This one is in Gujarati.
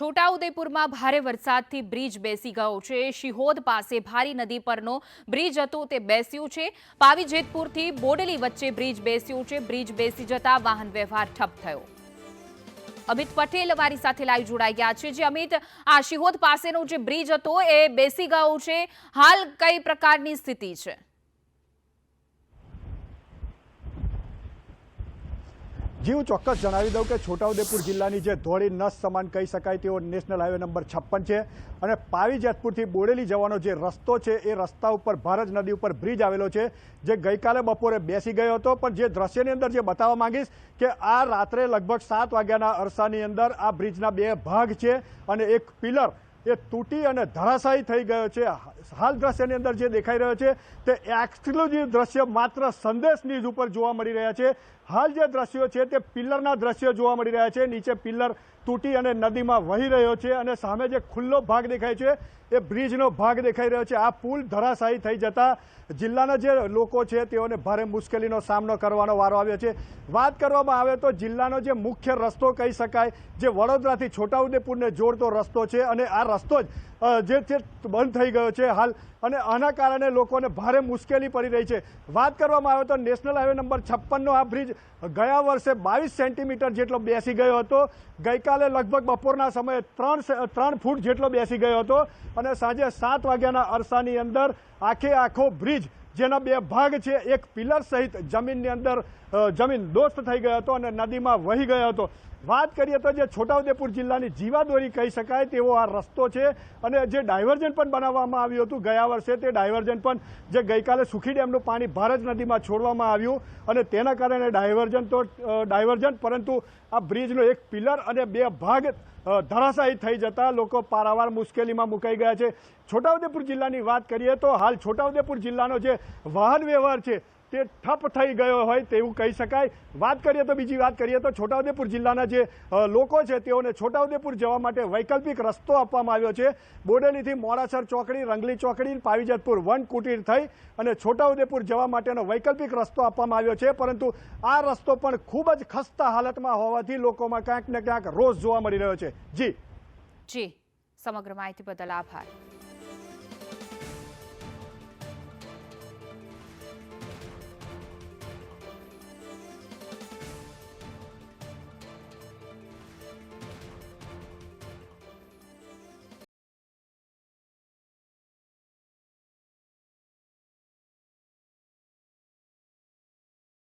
છોટાઉદેપુરમાં ભારે વરસાદથી બ્રિજ બેસી ગયો છે. શિહોદ પાસે ભારી નદી પરનો બ્રિજ હતો, તે બેસ્યું છે. પાવી જેતપુરથી બોડેલી વચ્ચે બ્રિજ બેસ્યું છે. બ્રિજ બેસી જતા વાહન વ્યવહાર ઠપ થયો. અમિત પટેલ અમારી સાથે લાઈવ જોડાઈ ગયા છે. જે અમિત, આ શિહોદ પાસેનો જે બ્રિજ હતો, એ બેસી ગયો છે. હાલ કઈ પ્રકારની સ્થિતિ છે? જી હું ચોક્કસ જણાવી દઉં કે છોટાઉદેપુર જિલ્લાની જે ધોળી નસ સમાન કહી શકાય તેવો નેશનલ હાઈવે નંબર છપ્પન છે. અને પાવી જેતપુરથી બોડેલી જવાનો જે રસ્તો છે એ રસ્તા ઉપર ભારજ નદી ઉપર બ્રિજ આવેલો છે, જે ગઈકાલે બપોરે બેસી ગયો હતો. પણ જે દ્રશ્યની અંદર જે બતાવવા માંગીશ કે આ રાત્રે લગભગ સાત વાગ્યાના અરસાની અંદર આ બ્રિજના બે ભાગ છે અને એક પિલર એ તૂટી અને ધરાશાયી થઈ ગયો છે. હાલ દ્રશ્યની અંદર જે દેખાઈ રહ્યો છે તે એક્સક્લુઝિવ દ્રશ્ય માત્ર સંદેશ ન્યૂઝ ઉપર જોવા મળી રહ્યા છે. હાલ જે દ્રશ્યો છે તે પિલ્લરના દ્રશ્યો જોવા મળી રહ્યા છે. નીચે પિલ્લર તૂટી અને નદીમાં વહી રહ્યો છે અને સામે જે ખુલ્લો ભાગ દેખાય છે એ બ્રિજનો ભાગ દેખાઈ રહ્યો છે. આ પુલ ધરાશાયી થઈ જતા જિલ્લાના જે લોકો છે તેઓને ભારે મુશ્કેલીનો સામનો કરવાનો વારો આવ્યો છે. વાત કરવામાં આવે તો જિલ્લાનો જે મુખ્ય રસ્તો કહી શકાય, જે વડોદરાથી છોટાઉદેપુરને જોડતો રસ્તો છે અને આ રસ્તો જ જે બંધ થઈ ગયો છે. હાલ અને આના કારણે લોકોને ભારે મુશ્કેલી પડી રહી છે. વાત કરવામાં આવે તો નેશનલ હાઈવે નંબર છપ્પનનો આ બ્રિજ ગયા વર્ષે બાવીસ સેન્ટીમીટર જેટલો બેસી ગયો હતો. ગઈકાલે લગભગ બપોરના સમયે ત્રણ ત્રણ ફૂટ જેટલો બેસી ગયો હતો અને સાંજે સાત વાગ્યાના અરસાની અંદર આખે આખો બ્રિજ જેના બે ભાગ છે. એક પિલર સહિત જમીનની અંદર જમીન દોસ્ત થઈ ગયો હતો અને નદીમાં વહી ગયો હતો. વાત કરીએ તો જે છોટાઉદેપુર જિલ્લાની જીવાદોરી કહી શકાય તેવો આ રસ્તો છે અને જે ડાયવર્જન પણ બનાવવામાં આવ્યું હતું ગયા વર્ષે, તે ડાયવર્જન પણ જે ગઈકાલે સુખી ડેમનું પાણી ભારત નદીમાં છોડવામાં આવ્યું અને તેના કારણે ડાયવર્જન તો ડાયવર્ઝન પરંતુ આ બ્રિજનો એક પિલર અને બે ભાગ ધરાશાયી થઈ જતા લોકો પારાવાર મુશ્કેલીમાં મુકાઈ ગયા છે. છોટાઉદેપુર જિલ્લાની વાત કરીએ તો હાલ છોટાઉદેપુર જિલ્લાનો જે વાહન વ્યવહાર છે તે ઠપ થઈ ગયો હોય તેવું કહી શકાય. વાત કરીએ તો બીજી વાત કરીએ તો છોટાઉદેપુર જિલ્લાના જે લોકો છે તેઓને છોટાઉદેપુર જવા માટે વૈકલ્પિક રસ્તો આપવામાં આવ્યો છે. બોડેલીથી મોડાસર ચોકડી, રંગલી ચોકડી, પાવીજતપુર વન કુટીર થઈ અને છોટાઉદેપુર જવા માટેનો વૈકલ્પિક રસ્તો આપવામાં આવ્યો છે. પરંતુ આ રસ્તો પણ ખૂબ જ ખસ્તા હાલતમાં હોવાથી લોકોમાં ક્યાંક ને ક્યાંક રોષ જોવા મળી રહ્યો છે. જી. જી, સમગ્ર માહિતી બદલ આભાર.